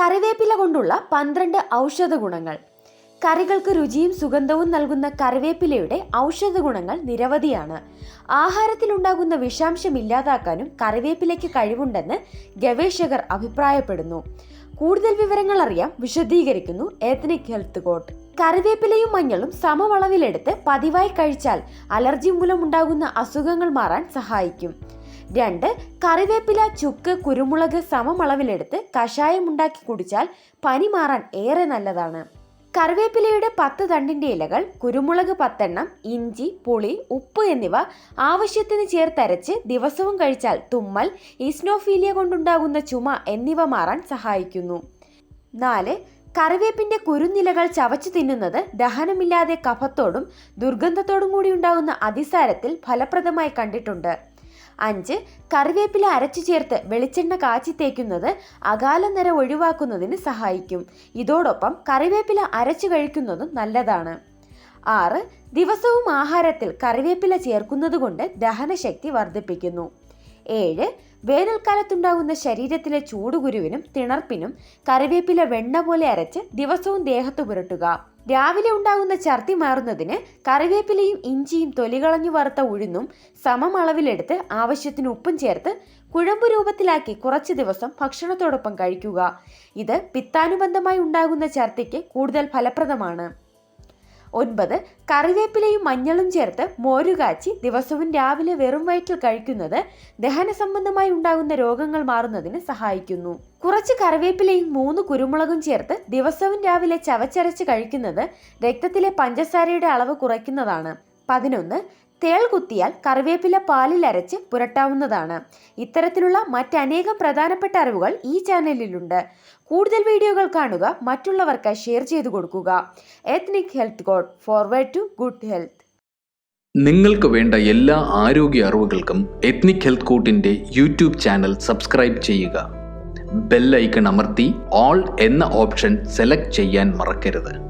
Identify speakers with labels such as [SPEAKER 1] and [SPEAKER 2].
[SPEAKER 1] കറിവേപ്പില കൊണ്ടുള്ള പന്ത്രണ്ട് ഔഷധ ഗുണങ്ങൾ. കറികൾക്ക് രുചിയും സുഗന്ധവും നൽകുന്ന കറിവേപ്പിലയുടെ ഔഷധ ഗുണങ്ങൾ നിരവധിയാണ്. ആഹാരത്തിലുണ്ടാകുന്ന വിഷാംശം ഇല്ലാതാക്കാനും കറിവേപ്പിലയ്ക്ക് കഴിവുണ്ടെന്ന് ഗവേഷകർ അഭിപ്രായപ്പെടുന്നു. കൂടുതൽ വിവരങ്ങൾ അറിയാം വിശദീകരിക്കുന്നു എത്നിക് ഹെൽത്ത് കോട്ട് കറിവേപ്പിലയും മഞ്ഞളും സമവളവിലെടുത്ത് പതിവായി കഴിച്ചാൽ അലർജി മൂലം ഉണ്ടാകുന്ന അസുഖങ്ങൾ മാറാൻ സഹായിക്കും. രണ്ട് കറിവേപ്പില ചുക്ക് കുരുമുളക് സമമളവിലെടുത്ത് കഷായം ഉണ്ടാക്കി കുടിച്ചാൽ പനി മാറാൻ ഏറെ നല്ലതാണ്. കറിവേപ്പിലയുടെ പത്ത് തണ്ടിന്റെ ഇലകൾ കുരുമുളക് പത്തെണ്ണം ഇഞ്ചി പുളി ഉപ്പ് എന്നിവ ആവശ്യത്തിന് ചേർത്തരച്ച് ദിവസവും കഴിച്ചാൽ തുമ്മൽ ഈസ്നോഫീലിയ കൊണ്ടുണ്ടാകുന്ന ചുമ എന്നിവ മാറാൻ സഹായിക്കുന്നു. നാല് കറിവേപ്പിന്റെ കുരുന്നിലകൾ ചവച്ചു തിന്നുന്നത് ദഹനമില്ലാതെ കഫത്തോടും ദുർഗന്ധത്തോടും കൂടി ഉണ്ടാകുന്ന അതിസാരത്തിൽ ഫലപ്രദമായി കണ്ടിട്ടുണ്ട്. അഞ്ച് കറിവേപ്പില അരച്ചു ചേർത്ത് വെളിച്ചെണ്ണ കാച്ചി തേക്കുന്നത് അകാല നിര ഒഴിവാക്കുന്നതിന് സഹായിക്കും. ഇതോടൊപ്പം കറിവേപ്പില അരച്ചു കഴിക്കുന്നതും നല്ലതാണ്. ആറ് ദിവസവും ആഹാരത്തിൽ കറിവേപ്പില ചേർക്കുന്നത് കൊണ്ട് ദഹനശക്തി വർദ്ധിപ്പിക്കുന്നു. ഏഴ് വേനൽക്കാലത്തുണ്ടാകുന്ന ശരീരത്തിലെ ചൂടുകുരുവിനും തിണർപ്പിനും കറിവേപ്പില വെണ്ണ പോലെ അരച്ച് ദിവസവും ദേഹത്ത് പുരട്ടുക. രാവിലെ ഉണ്ടാകുന്ന ഛർദി മാറുന്നതിന് കറിവേപ്പിലയും ഇഞ്ചിയും തൊലികളഞ്ഞു വറുത്ത ഉഴുന്നും സമം അളവിലെടുത്ത് ആവശ്യത്തിന് ഉപ്പും ചേർത്ത് കുഴമ്പ് രൂപത്തിലാക്കി കുറച്ച് ദിവസം ഭക്ഷണത്തോടൊപ്പം കഴിക്കുക. ഇത് പിത്താനുബന്ധമായി ഉണ്ടാകുന്ന ഛർദിക്ക് കൂടുതൽ ഫലപ്രദമാണ്. ഒൻപത് കറിവേപ്പിലയും മഞ്ഞളും ചേർത്ത് മോരുകാച്ചി ദിവസവും രാവിലെ വെറും വയറ്റിൽ കഴിക്കുന്നത് ദഹന സംബന്ധമായി ഉണ്ടാകുന്ന രോഗങ്ങൾ മാറുന്നതിന് സഹായിക്കുന്നു. കുറച്ച് കറിവേപ്പിലയും മൂന്ന് കുരുമുളകും ചേർത്ത് ദിവസവും രാവിലെ ചവച്ചരച്ച് കഴിക്കുന്നത് രക്തത്തിലെ പഞ്ചസാരയുടെ അളവ് കുറയ്ക്കുന്നതാണ്. പതിനൊന്ന് തേൾ കുത്തിയാൽ കറിവേപ്പില പാലിൽ അരച്ച് പുരട്ടാവുന്നതാണ്. ഇത്തരത്തിലുള്ള മറ്റനേകം പ്രധാനപ്പെട്ട അറിവുകൾ ഈ ചാനലിലുണ്ട്. കൂടുതൽ വീഡിയോകൾ കാണുക മറ്റുള്ളവർക്ക് ഷെയർ ചെയ്തു കൊടുക്കുക. Ethnic health code forward to good health
[SPEAKER 2] നിങ്ങൾക്ക് വേണ്ട എല്ലാ ആരോഗ്യ അറിവുകൾക്കും എത്നിക് ഹെൽത്ത് കോട്ടിന്റെ യൂട്യൂബ് ചാനൽ സബ്സ്ക്രൈബ് ചെയ്യുക. ബെല്ലൈക്കൺ അമർത്തി ഓൾ എന്ന ഓപ്ഷൻ സെലക്ട് ചെയ്യാൻ മറക്കരുത്.